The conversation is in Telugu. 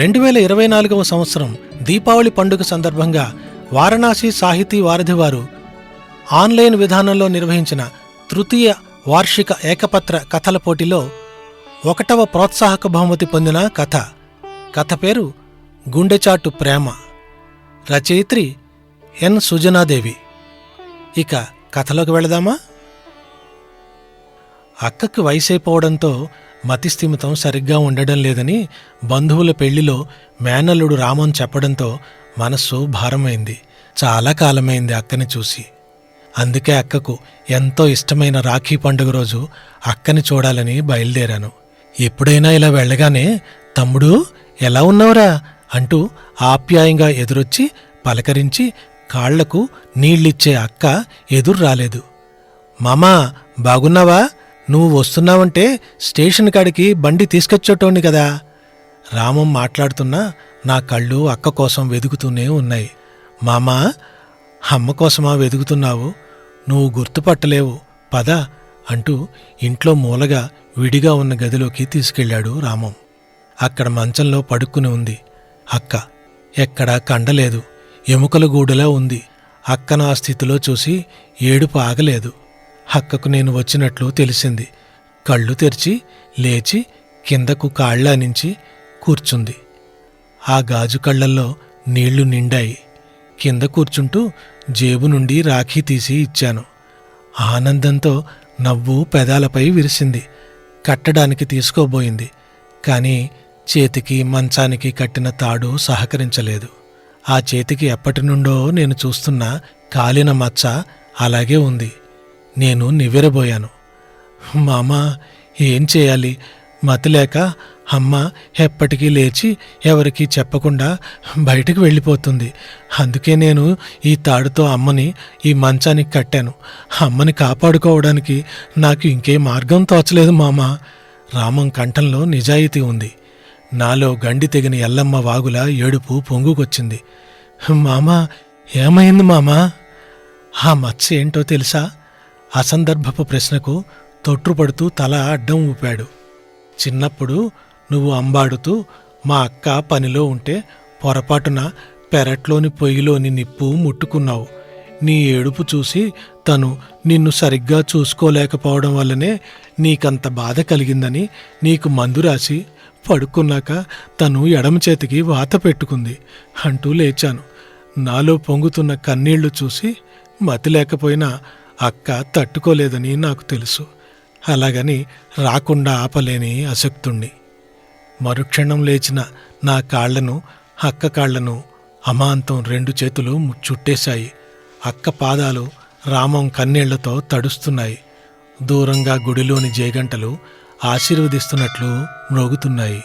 రెండు వేల ఇరవై నాలుగవ సంవత్సరం దీపావళి పండుగ సందర్భంగా వారణాసి సాహితీ వారధి వారు ఆన్లైన్ విధానంలో నిర్వహించిన తృతీయ వార్షిక ఏకపత్ర కథల పోటీలో ఒకటవ ప్రోత్సాహక బహుమతి పొందిన కథ. కథ పేరు గుండెచాటు ప్రేమ. రచయిత్రి ఎన్. సుజనాదేవి. ఇక కథలోకి వెళదామా? అక్కకి వయసైపోవడంతో మతిస్థిమితం సరిగ్గా ఉండడం లేదని బంధువుల పెళ్ళిలో మేనల్లుడు రామన్ చెప్పడంతో మనస్సు భారమైంది. చాలా కాలమైంది అక్కని చూసి. అందుకే అక్కకు ఎంతో ఇష్టమైన రాఖీ పండుగ రోజు అక్కని చూడాలని బయలుదేరాను. ఎప్పుడైనా ఇలా వెళ్ళగానే తమ్ముడు ఎలా ఉన్నావురా? అంటూ ఆప్యాయంగా ఎదురొచ్చి పలకరించి కాళ్ళకు నీళ్ళిచ్చే అక్క ఎదురు రాలేదు. మామా బాగున్నావా? నువ్వు వస్తున్నావంటే స్టేషన్ కాడికి బండి తీసుకొచ్చేటోండి కదా. రామం మాట్లాడుతున్నా నా కళ్ళు అక్క కోసం వెదుగుతూనే ఉన్నాయి. మామా అమ్మ కోసమా వెదుగుతున్నావు నువ్వు గుర్తుపట్టలేవు. పద అంటూ ఇంట్లో మూలగా విడిగా ఉన్న గదిలోకి తీసుకెళ్ళాడు రామం. అక్కడ మంచంలో పడుక్కుని ఉంది. అక్క ఎక్కడా కండలేదు. ఎముకల గూడులా ఉంది. అక్కను ఆ స్థితిలో చూసి ఏడుపు ఆగలేదు. హక్కకు నేను వచ్చినట్లు తెలిసింది. కళ్ళు తెరిచి లేచి కిందకు కాళ్ళానించి కూర్చుంది. ఆ గాజు కళ్ళల్లో నీళ్ళు నిండాయి. కింద కూర్చుంటూ జేబు నుండి రాఖీ తీసి ఇచ్చాను. ఆనందంతో నవ్వు పెదాలపై విరిసింది. కట్టడానికి తీసుకోబోయింది. కానీ చేతికి మంచానికి కట్టిన తాడు సహకరించలేదు. ఆ చేతికి ఎప్పటి నుండో నేను చూస్తున్న కాలిన మచ్చ అలాగే ఉంది. నేను నివ్వెరబోయాను. మామా ఏం చేయాలి? మతిలేక అమ్మ ఎప్పటికీ లేచి ఎవరికీ చెప్పకుండా బయటికి వెళ్ళిపోతుంది. అందుకే నేను ఈ తాడుతో అమ్మని ఈ మంచానికి కట్టాను. అమ్మని కాపాడుకోవడానికి నాకు ఇంకే మార్గం తోచలేదు మామా. రామం కంఠంలో నిజాయితీ ఉంది. నాలో గండి తెగిన ఎల్లమ్మ వాగుల ఏడుపు పొంగుకొచ్చింది. మామా ఏమైంది మామా? ఆ మచ్చ ఏంటో తెలుసా? అసందర్భపు ప్రశ్నకు తొట్టుపడుతూ తల అడ్డం ఊపాడు. చిన్నప్పుడు నువ్వు అంబాడుతూ మా అక్క పనిలో ఉంటే పొరపాటున పెరట్లోని పొయ్యిలోని నిప్పు ముట్టుకున్నావు. నీ ఏడుపు చూసి తను నిన్ను సరిగ్గా చూసుకోలేకపోవడం వల్లనే నీకంత బాధ కలిగిందని నీకు మందు రాసి పడుకున్నాక తను ఎడమ చేతికి వాత పెట్టుకుంది. అంటూ లేచాను. నాలో పొంగుతున్న కన్నీళ్ళు చూసి మతి లేకపోయినా అక్క తట్టుకోలేదని నాకు తెలుసు. అలాగని రాకుండా ఆపలేని అశక్తుణ్ణి. మరుక్షణం లేచిన నా కాళ్ళను అక్క కాళ్ళను అమాంతం రెండు చేతులు చుట్టేశాయి అక్క పాదాలు రామం కన్నీళ్ళతో తడుస్తున్నాయి. దూరంగా గుడిలోని జయగంటలు ఆశీర్వదిస్తున్నట్లు మ్రోగుతున్నాయి.